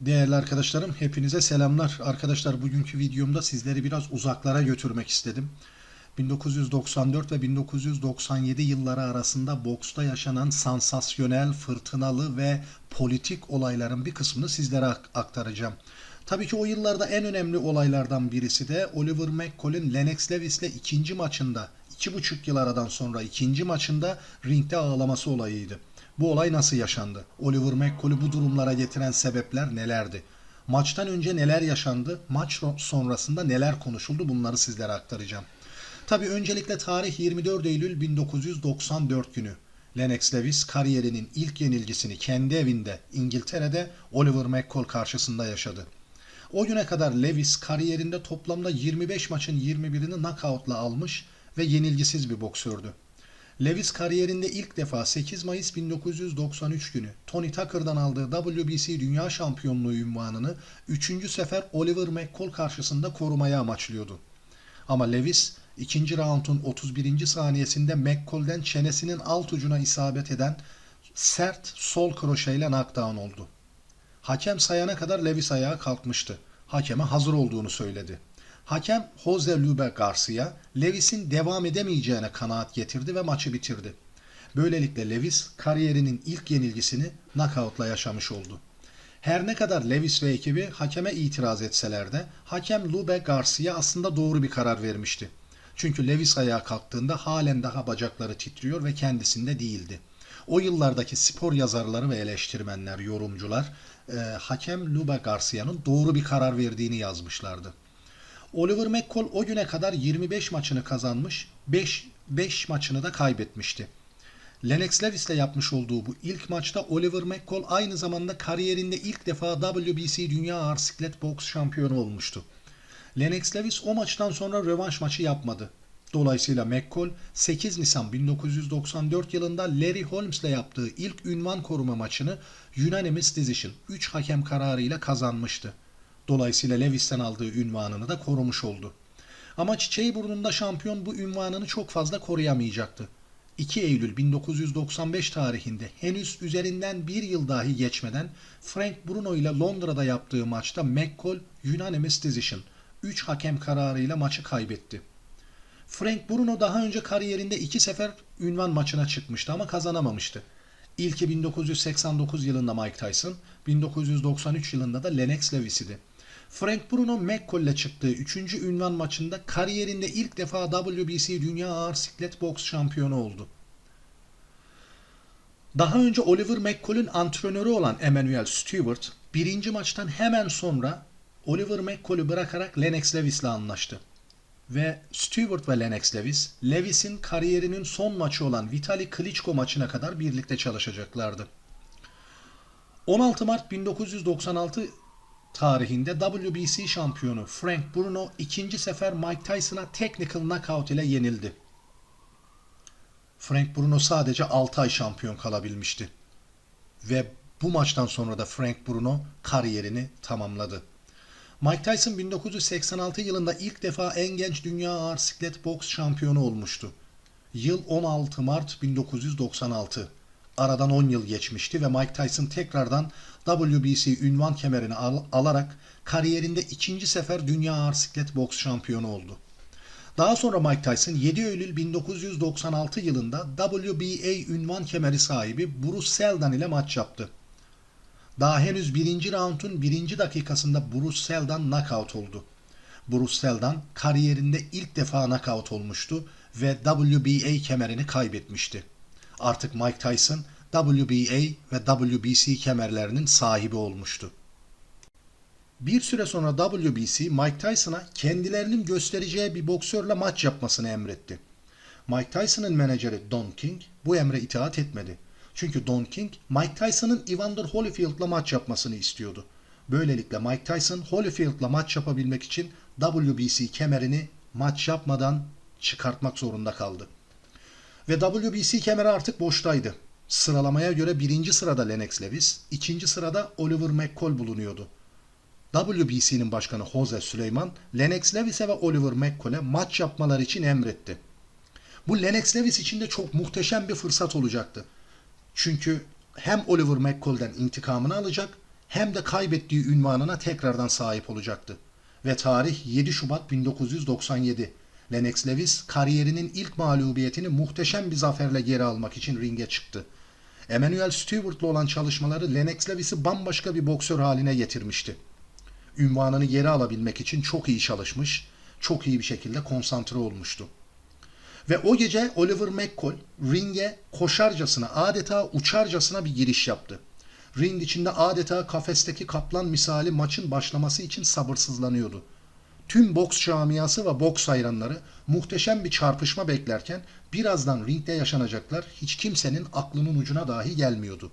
Değerli arkadaşlarım, hepinize selamlar. Arkadaşlar bugünkü videomda sizleri biraz uzaklara götürmek istedim. 1994 ve 1997 yılları arasında boksta yaşanan sansasyonel, fırtınalı ve politik olayların bir kısmını sizlere ak- aktaracağım. Tabii ki o yıllarda en önemli olaylardan birisi de Oliver McCall'in Lennox Lewis'le ikinci maçında, iki buçuk yıl aradan sonra ikinci maçında ringde ağlaması olayıydı. Bu olay nasıl yaşandı? Oliver McCall'u bu durumlara getiren sebepler nelerdi? Maçtan önce neler yaşandı? Maç sonrasında neler konuşuldu? Bunları sizlere aktaracağım. Tabii öncelikle tarih 24 Eylül 1994 günü. Lennox Lewis kariyerinin ilk yenilgisini kendi evinde İngiltere'de Oliver McCall karşısında yaşadı. O güne kadar Lewis kariyerinde toplamda 25 maçın 21'ini knockout'la almış ve yenilgisiz bir boksördü. Lewis kariyerinde ilk defa 8 Mayıs 1993 günü Tony Tucker'dan aldığı WBC Dünya Şampiyonluğu ünvanını 3. sefer Oliver McCall karşısında korumaya amaçlıyordu. Ama Lewis ikinci raundun 31. saniyesinde McCall'den çenesinin alt ucuna isabet eden sert sol kroşeyle knockdown oldu. Hakem sayana kadar Lewis ayağa kalkmıştı. Hakeme hazır olduğunu söyledi. Hakem Jose Lube Garcia, Lewis'in devam edemeyeceğine kanaat getirdi ve maçı bitirdi. Böylelikle Lewis kariyerinin ilk yenilgisini knockout'la yaşamış oldu. Her ne kadar Lewis ve ekibi hakeme itiraz etseler de hakem Lube Garcia aslında doğru bir karar vermişti. Çünkü Lewis ayağa kalktığında halen daha bacakları titriyor ve kendisinde değildi. O yıllardaki spor yazarları ve eleştirmenler, yorumcular e, hakem Lube Garcia'nın doğru bir karar verdiğini yazmışlardı. Oliver McCall o güne kadar 25 maçını kazanmış, 5, 5 maçını da kaybetmişti. Lennox Lewis'le yapmış olduğu bu ilk maçta Oliver McCall aynı zamanda kariyerinde ilk defa WBC Dünya Ağır Siklet Boks şampiyonu olmuştu. Lennox Lewis o maçtan sonra rövanş maçı yapmadı. Dolayısıyla McCall 8 Nisan 1994 yılında Larry Holmes'le yaptığı ilk ünvan koruma maçını unanimous decision 3 hakem kararıyla kazanmıştı. Dolayısıyla Lewis'ten aldığı ünvanını da korumuş oldu. Ama çiçeği burnunda şampiyon bu ünvanını çok fazla koruyamayacaktı. 2 Eylül 1995 tarihinde henüz üzerinden bir yıl dahi geçmeden Frank Bruno ile Londra'da yaptığı maçta McCall unanimous decision 3 hakem kararıyla maçı kaybetti. Frank Bruno daha önce kariyerinde iki sefer ünvan maçına çıkmıştı ama kazanamamıştı. İlki 1989 yılında Mike Tyson, 1993 yılında da Lennox Lewis idi. Frank Bruno McCall ile çıktığı 3. ünvan maçında kariyerinde ilk defa WBC Dünya Ağır Siklet Boks şampiyonu oldu. Daha önce Oliver McCall'ün antrenörü olan Emmanuel Stewart, birinci maçtan hemen sonra Oliver McCall'ü bırakarak Lennox Lewis ile anlaştı. Ve Stewart ve Lennox Lewis, Lewis'in kariyerinin son maçı olan Vitali Klitschko maçına kadar birlikte çalışacaklardı. 16 Mart 1996 tarihinde WBC şampiyonu Frank Bruno ikinci sefer Mike Tyson'a technical knockout ile yenildi. Frank Bruno sadece 6 ay şampiyon kalabilmişti. Ve bu maçtan sonra da Frank Bruno kariyerini tamamladı. Mike Tyson 1986 yılında ilk defa en genç dünya ağır siklet boks şampiyonu olmuştu. Yıl 16 Mart 1996. Aradan 10 yıl geçmişti ve Mike Tyson tekrardan WBC ünvan kemerini al- alarak kariyerinde ikinci sefer dünya ağır siklet boks şampiyonu oldu. Daha sonra Mike Tyson 7 Eylül 1996 yılında WBA ünvan kemeri sahibi Bruce Seldon ile maç yaptı. Daha henüz birinci raundun birinci dakikasında Bruce Seldon knockout oldu. Bruce Seldon kariyerinde ilk defa knockout olmuştu ve WBA kemerini kaybetmişti. Artık Mike Tyson WBA ve WBC kemerlerinin sahibi olmuştu. Bir süre sonra WBC Mike Tyson'a kendilerinin göstereceği bir boksörle maç yapmasını emretti. Mike Tyson'ın menajeri Don King bu emre itaat etmedi. Çünkü Don King Mike Tyson'ın Evander Holyfield'la maç yapmasını istiyordu. Böylelikle Mike Tyson Holyfield'la maç yapabilmek için WBC kemerini maç yapmadan çıkartmak zorunda kaldı. Ve WBC kemeri artık boştaydı. Sıralamaya göre birinci sırada Lennox Lewis, ikinci sırada Oliver McCall bulunuyordu. WBC'nin başkanı Jose Süleyman, Lennox Lewis'e ve Oliver McCall'e maç yapmaları için emretti. Bu Lennox Lewis için de çok muhteşem bir fırsat olacaktı. Çünkü hem Oliver McCall'den intikamını alacak hem de kaybettiği ünvanına tekrardan sahip olacaktı. Ve tarih 7 Şubat 1997. Lennox Lewis kariyerinin ilk mağlubiyetini muhteşem bir zaferle geri almak için ringe çıktı. Emmanuel Stewart'la olan çalışmaları Lennox Lewis'i bambaşka bir boksör haline getirmişti. Ünvanını geri alabilmek için çok iyi çalışmış, çok iyi bir şekilde konsantre olmuştu. Ve o gece Oliver McCall ringe koşarcasına, adeta uçarcasına bir giriş yaptı. Ring içinde adeta kafesteki kaplan misali maçın başlaması için sabırsızlanıyordu. Tüm boks camiası ve boks hayranları muhteşem bir çarpışma beklerken birazdan ringde yaşanacaklar hiç kimsenin aklının ucuna dahi gelmiyordu.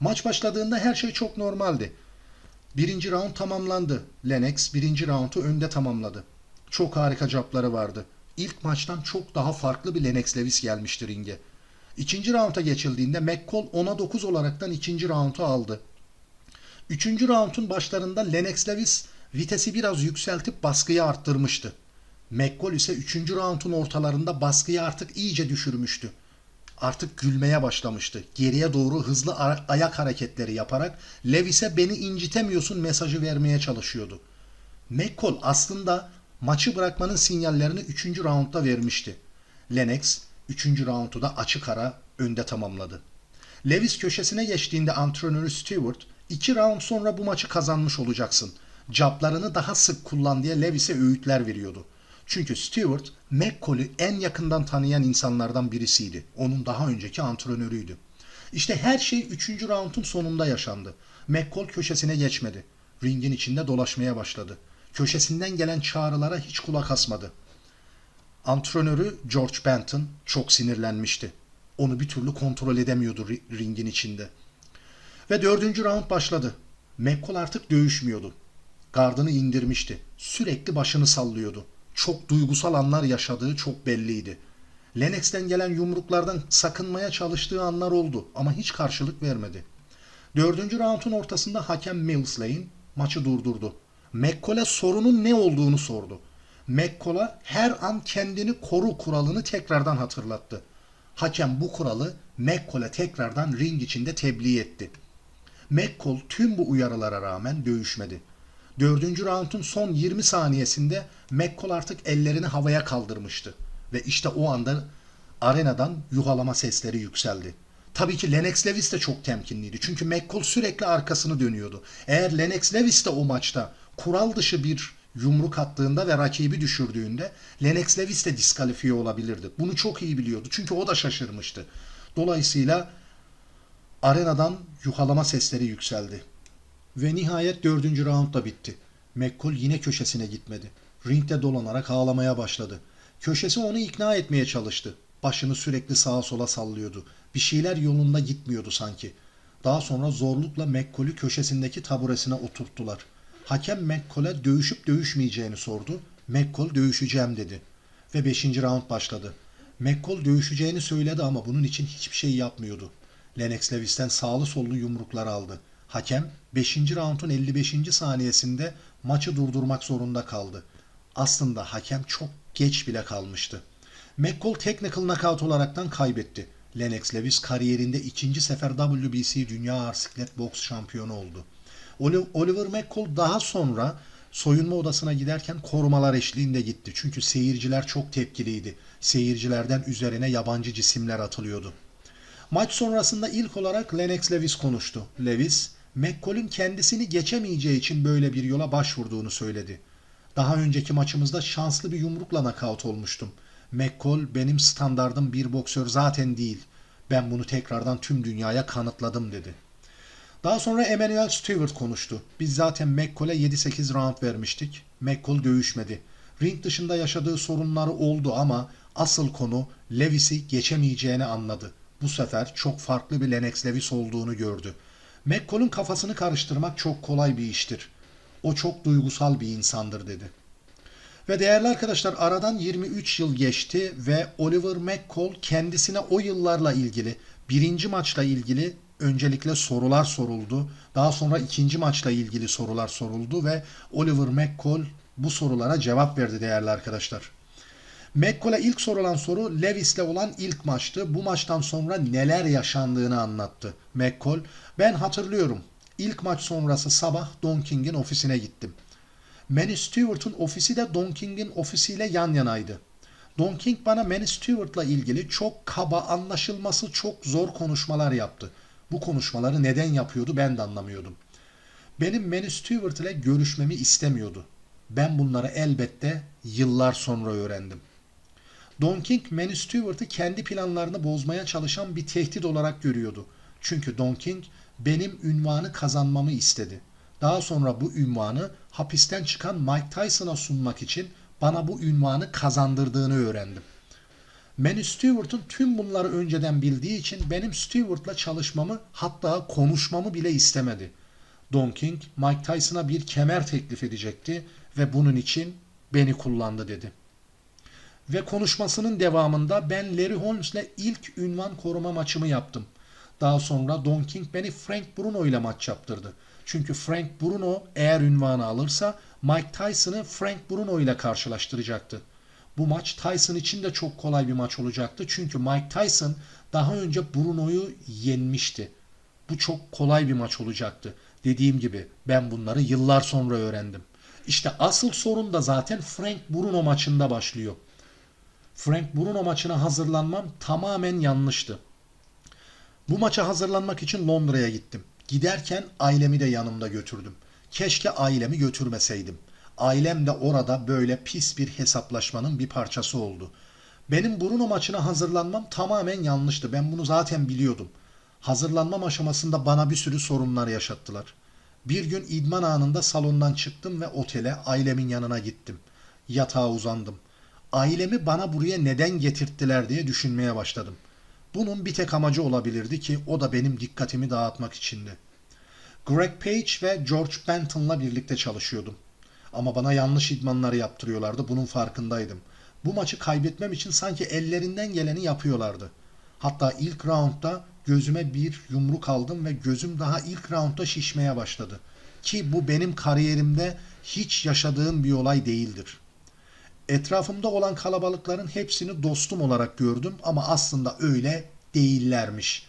Maç başladığında her şey çok normaldi. Birinci round tamamlandı. Lennox birinci roundu önde tamamladı. Çok harika capları vardı. İlk maçtan çok daha farklı bir Lennox Lewis gelmişti ringe. İkinci rounda geçildiğinde McCall 10'a 9 olaraktan ikinci roundu aldı. Üçüncü roundun başlarında Lennox Lewis vitesi biraz yükseltip baskıyı arttırmıştı. McCall ise üçüncü roundun ortalarında baskıyı artık iyice düşürmüştü. Artık gülmeye başlamıştı. Geriye doğru hızlı ayak hareketleri yaparak Lewis'e beni incitemiyorsun mesajı vermeye çalışıyordu. McCall aslında maçı bırakmanın sinyallerini 3. roundda vermişti. Lennox 3. roundu da açık ara önde tamamladı. Lewis köşesine geçtiğinde antrenörü Stewart 2 round sonra bu maçı kazanmış olacaksın. Caplarını daha sık kullan diye Lewis'e öğütler veriyordu. Çünkü Stewart, McCall'ü en yakından tanıyan insanlardan birisiydi. Onun daha önceki antrenörüydü. İşte her şey 3. roundun sonunda yaşandı. McCall köşesine geçmedi. Ringin içinde dolaşmaya başladı. Köşesinden gelen çağrılara hiç kulak asmadı. Antrenörü George Benton çok sinirlenmişti. Onu bir türlü kontrol edemiyordu ri- ringin içinde. Ve dördüncü round başladı. McCall artık dövüşmüyordu. Gardını indirmişti. Sürekli başını sallıyordu. Çok duygusal anlar yaşadığı çok belliydi. Lennox'ten gelen yumruklardan sakınmaya çalıştığı anlar oldu ama hiç karşılık vermedi. Dördüncü roundun ortasında hakem Mills Lane maçı durdurdu. McCall'e sorunun ne olduğunu sordu. McCall'a her an kendini koru kuralını tekrardan hatırlattı. Hakem bu kuralı McCall'e tekrardan ring içinde tebliğ etti. McCall tüm bu uyarılara rağmen dövüşmedi. Dördüncü roundun son 20 saniyesinde McCall artık ellerini havaya kaldırmıştı. Ve işte o anda arenadan yuhalama sesleri yükseldi. Tabii ki Lennox Lewis de çok temkinliydi. Çünkü McCall sürekli arkasını dönüyordu. Eğer Lennox Lewis de o maçta kural dışı bir yumruk attığında ve rakibi düşürdüğünde Lennox Lewis de diskalifiye olabilirdi. Bunu çok iyi biliyordu. Çünkü o da şaşırmıştı. Dolayısıyla arenadan yuhalama sesleri yükseldi. Ve nihayet dördüncü round da bitti. McCall yine köşesine gitmedi. Ringde dolanarak ağlamaya başladı. Köşesi onu ikna etmeye çalıştı. Başını sürekli sağa sola sallıyordu. Bir şeyler yolunda gitmiyordu sanki. Daha sonra zorlukla McCall'ü köşesindeki taburesine oturttular. Hakem McCall'e dövüşüp dövüşmeyeceğini sordu. McCall dövüşeceğim dedi. Ve 5. round başladı. McCall dövüşeceğini söyledi ama bunun için hiçbir şey yapmıyordu. Lennox Lewis'ten sağlı sollu yumruklar aldı. Hakem 5. roundun 55. saniyesinde maçı durdurmak zorunda kaldı. Aslında hakem çok geç bile kalmıştı. McCall technical knockout olaraktan kaybetti. Lennox Lewis kariyerinde ikinci sefer WBC Dünya Ağır Siklet Boks Şampiyonu oldu. Oli- Oliver McCall daha sonra soyunma odasına giderken korumalar eşliğinde gitti. Çünkü seyirciler çok tepkiliydi. Seyircilerden üzerine yabancı cisimler atılıyordu. Maç sonrasında ilk olarak Lennox Lewis konuştu. Lewis, McCall'ün kendisini geçemeyeceği için böyle bir yola başvurduğunu söyledi. Daha önceki maçımızda şanslı bir yumrukla nakavt olmuştum. McCall benim standardım bir boksör zaten değil. Ben bunu tekrardan tüm dünyaya kanıtladım dedi. Daha sonra Emmanuel Stewart konuştu. Biz zaten McCall'e 7-8 round vermiştik. McCall dövüşmedi. Ring dışında yaşadığı sorunları oldu ama asıl konu Lewis'i geçemeyeceğini anladı. Bu sefer çok farklı bir Lennox Lewis olduğunu gördü. McCall'un kafasını karıştırmak çok kolay bir iştir. O çok duygusal bir insandır dedi. Ve değerli arkadaşlar aradan 23 yıl geçti ve Oliver McCall kendisine o yıllarla ilgili birinci maçla ilgili öncelikle sorular soruldu. Daha sonra ikinci maçla ilgili sorular soruldu ve Oliver McCall bu sorulara cevap verdi değerli arkadaşlar. McCall'e ilk sorulan soru Lewis'le olan ilk maçtı. Bu maçtan sonra neler yaşandığını anlattı. McCall, ben hatırlıyorum. İlk maç sonrası sabah Don King'in ofisine gittim. Manny Stewart'ın ofisi de Don King'in ofisiyle yan yanaydı. Don King bana Manny Stewart'la ilgili çok kaba, anlaşılması çok zor konuşmalar yaptı. Bu konuşmaları neden yapıyordu ben de anlamıyordum. Benim Manny Stewart ile görüşmemi istemiyordu. Ben bunları elbette yıllar sonra öğrendim. Don King, Manny Stewart'ı kendi planlarını bozmaya çalışan bir tehdit olarak görüyordu. Çünkü Don King benim ünvanı kazanmamı istedi. Daha sonra bu ünvanı hapisten çıkan Mike Tyson'a sunmak için bana bu ünvanı kazandırdığını öğrendim. Manny Stewart'ın tüm bunları önceden bildiği için benim Stewart'la çalışmamı hatta konuşmamı bile istemedi. Don King, Mike Tyson'a bir kemer teklif edecekti ve bunun için beni kullandı dedi. Ve konuşmasının devamında ben Larry Holmes'le ilk ünvan koruma maçımı yaptım. Daha sonra Don King beni Frank Bruno ile maç yaptırdı. Çünkü Frank Bruno eğer ünvanı alırsa Mike Tyson'ı Frank Bruno ile karşılaştıracaktı. Bu maç Tyson için de çok kolay bir maç olacaktı. Çünkü Mike Tyson daha önce Bruno'yu yenmişti. Bu çok kolay bir maç olacaktı. Dediğim gibi ben bunları yıllar sonra öğrendim. İşte asıl sorun da zaten Frank Bruno maçında başlıyor. Frank Bruno maçına hazırlanmam tamamen yanlıştı. Bu maça hazırlanmak için Londra'ya gittim. Giderken ailemi de yanımda götürdüm. Keşke ailemi götürmeseydim. Ailem de orada böyle pis bir hesaplaşmanın bir parçası oldu. Benim Bruno maçına hazırlanmam tamamen yanlıştı. Ben bunu zaten biliyordum. Hazırlanmam aşamasında bana bir sürü sorunlar yaşattılar. Bir gün idman anında salondan çıktım ve otele ailemin yanına gittim. Yatağa uzandım. Ailemi bana buraya neden getirttiler diye düşünmeye başladım. Bunun bir tek amacı olabilirdi ki o da benim dikkatimi dağıtmak içindi. Greg Page ve George Benton'la birlikte çalışıyordum. Ama bana yanlış idmanları yaptırıyorlardı. Bunun farkındaydım. Bu maçı kaybetmem için sanki ellerinden geleni yapıyorlardı. Hatta ilk roundda gözüme bir yumruk aldım ve gözüm daha ilk roundda şişmeye başladı. Ki bu benim kariyerimde hiç yaşadığım bir olay değildir. Etrafımda olan kalabalıkların hepsini dostum olarak gördüm ama aslında öyle değillermiş.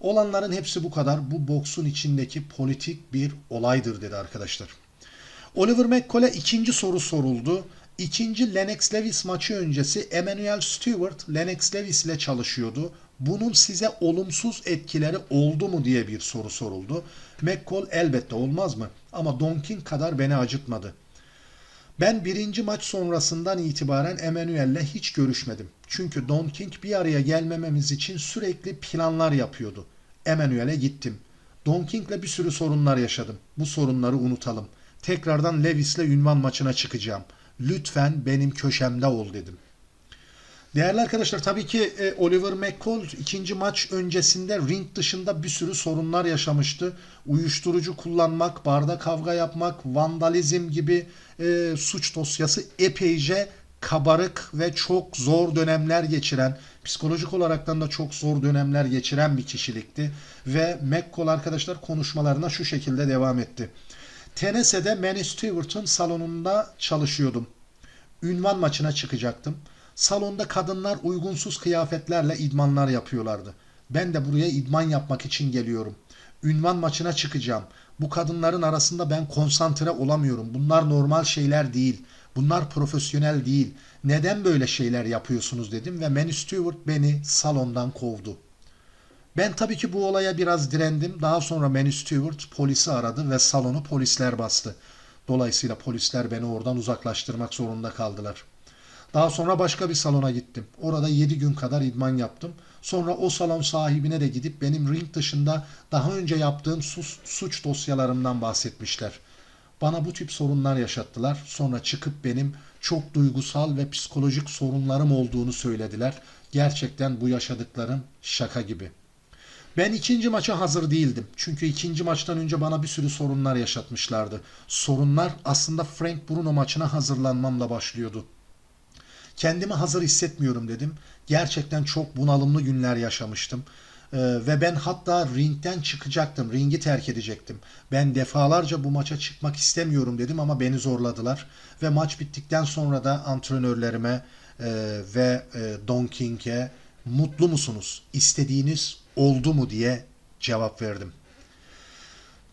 Olanların hepsi bu kadar. Bu boksun içindeki politik bir olaydır dedi arkadaşlar. Oliver McCall'e ikinci soru soruldu. İkinci Lennox Lewis maçı öncesi Emmanuel Stewart Lennox Lewis ile çalışıyordu. Bunun size olumsuz etkileri oldu mu diye bir soru soruldu. McCall elbette olmaz mı? Ama Don King kadar beni acıtmadı. Ben birinci maç sonrasından itibaren Emmanuel'le hiç görüşmedim. Çünkü Don King bir araya gelmememiz için sürekli planlar yapıyordu. Emmanuel'e gittim. Don King'le bir sürü sorunlar yaşadım. Bu sorunları unutalım. Tekrardan Lewis'le ünvan maçına çıkacağım. Lütfen benim köşemde ol dedim. Değerli arkadaşlar tabii ki e, Oliver McCall ikinci maç öncesinde ring dışında bir sürü sorunlar yaşamıştı. Uyuşturucu kullanmak, barda kavga yapmak, vandalizm gibi e, suç dosyası epeyce kabarık ve çok zor dönemler geçiren, psikolojik olaraktan da çok zor dönemler geçiren bir kişilikti. Ve McCall arkadaşlar konuşmalarına şu şekilde devam etti. Tennessee'de Manny Stewart'ın salonunda çalışıyordum. Ünvan maçına çıkacaktım. Salonda kadınlar uygunsuz kıyafetlerle idmanlar yapıyorlardı. Ben de buraya idman yapmak için geliyorum. Ünvan maçına çıkacağım. Bu kadınların arasında ben konsantre olamıyorum. Bunlar normal şeyler değil. Bunlar profesyonel değil. Neden böyle şeyler yapıyorsunuz dedim ve Manny Stewart beni salondan kovdu. Ben tabii ki bu olaya biraz direndim. Daha sonra Manny Stewart polisi aradı ve salonu polisler bastı. Dolayısıyla polisler beni oradan uzaklaştırmak zorunda kaldılar. Daha sonra başka bir salona gittim. Orada 7 gün kadar idman yaptım. Sonra o salon sahibine de gidip benim ring dışında daha önce yaptığım sus, suç dosyalarımdan bahsetmişler. Bana bu tip sorunlar yaşattılar. Sonra çıkıp benim çok duygusal ve psikolojik sorunlarım olduğunu söylediler. Gerçekten bu yaşadıklarım şaka gibi. Ben ikinci maça hazır değildim. Çünkü ikinci maçtan önce bana bir sürü sorunlar yaşatmışlardı. Sorunlar aslında Frank Bruno maçına hazırlanmamla başlıyordu. Kendimi hazır hissetmiyorum dedim. Gerçekten çok bunalımlı günler yaşamıştım. Ee, ve ben hatta ringden çıkacaktım. Ringi terk edecektim. Ben defalarca bu maça çıkmak istemiyorum dedim ama beni zorladılar. Ve maç bittikten sonra da antrenörlerime e, ve e, Don King'e mutlu musunuz? İstediğiniz oldu mu diye cevap verdim.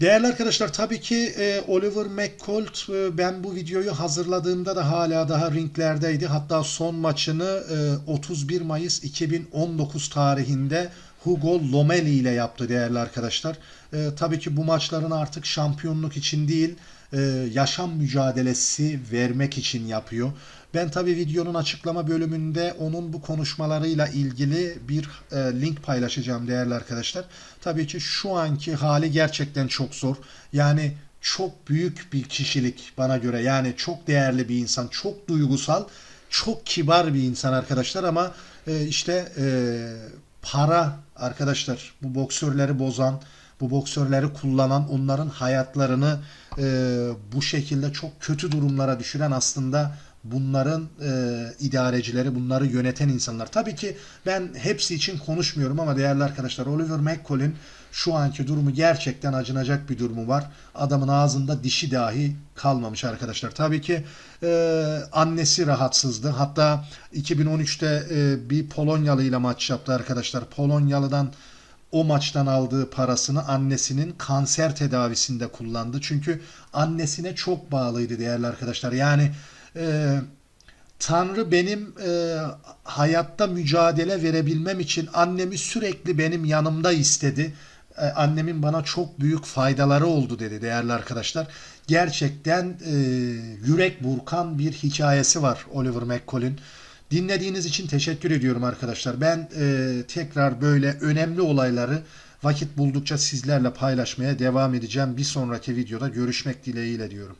Değerli arkadaşlar tabii ki e, Oliver McColt e, ben bu videoyu hazırladığımda da hala daha ringlerdeydi. Hatta son maçını e, 31 Mayıs 2019 tarihinde Hugo Lomeli ile yaptı değerli arkadaşlar. E, tabii ki bu maçların artık şampiyonluk için değil e, yaşam mücadelesi vermek için yapıyor. Ben tabii videonun açıklama bölümünde onun bu konuşmalarıyla ilgili bir e, link paylaşacağım değerli arkadaşlar. Tabii ki şu anki hali gerçekten çok zor. Yani çok büyük bir kişilik bana göre. Yani çok değerli bir insan, çok duygusal, çok kibar bir insan arkadaşlar ama e, işte e, para arkadaşlar bu boksörleri bozan, bu boksörleri kullanan, onların hayatlarını e, bu şekilde çok kötü durumlara düşüren aslında bunların e, idarecileri, bunları yöneten insanlar. Tabii ki ben hepsi için konuşmuyorum ama değerli arkadaşlar Oliver McColl'in şu anki durumu gerçekten acınacak bir durumu var. Adamın ağzında dişi dahi kalmamış arkadaşlar. Tabii ki e, annesi rahatsızdı. Hatta 2013'te e, bir Polonyalı ile maç yaptı arkadaşlar. Polonyalı'dan o maçtan aldığı parasını annesinin kanser tedavisinde kullandı. Çünkü annesine çok bağlıydı değerli arkadaşlar. Yani e, Tanrı benim e, hayatta mücadele verebilmem için annemi sürekli benim yanımda istedi. E, annemin bana çok büyük faydaları oldu dedi değerli arkadaşlar. Gerçekten e, yürek burkan bir hikayesi var Oliver McColl'ün. Dinlediğiniz için teşekkür ediyorum arkadaşlar. Ben e, tekrar böyle önemli olayları vakit buldukça sizlerle paylaşmaya devam edeceğim. Bir sonraki videoda görüşmek dileğiyle diyorum.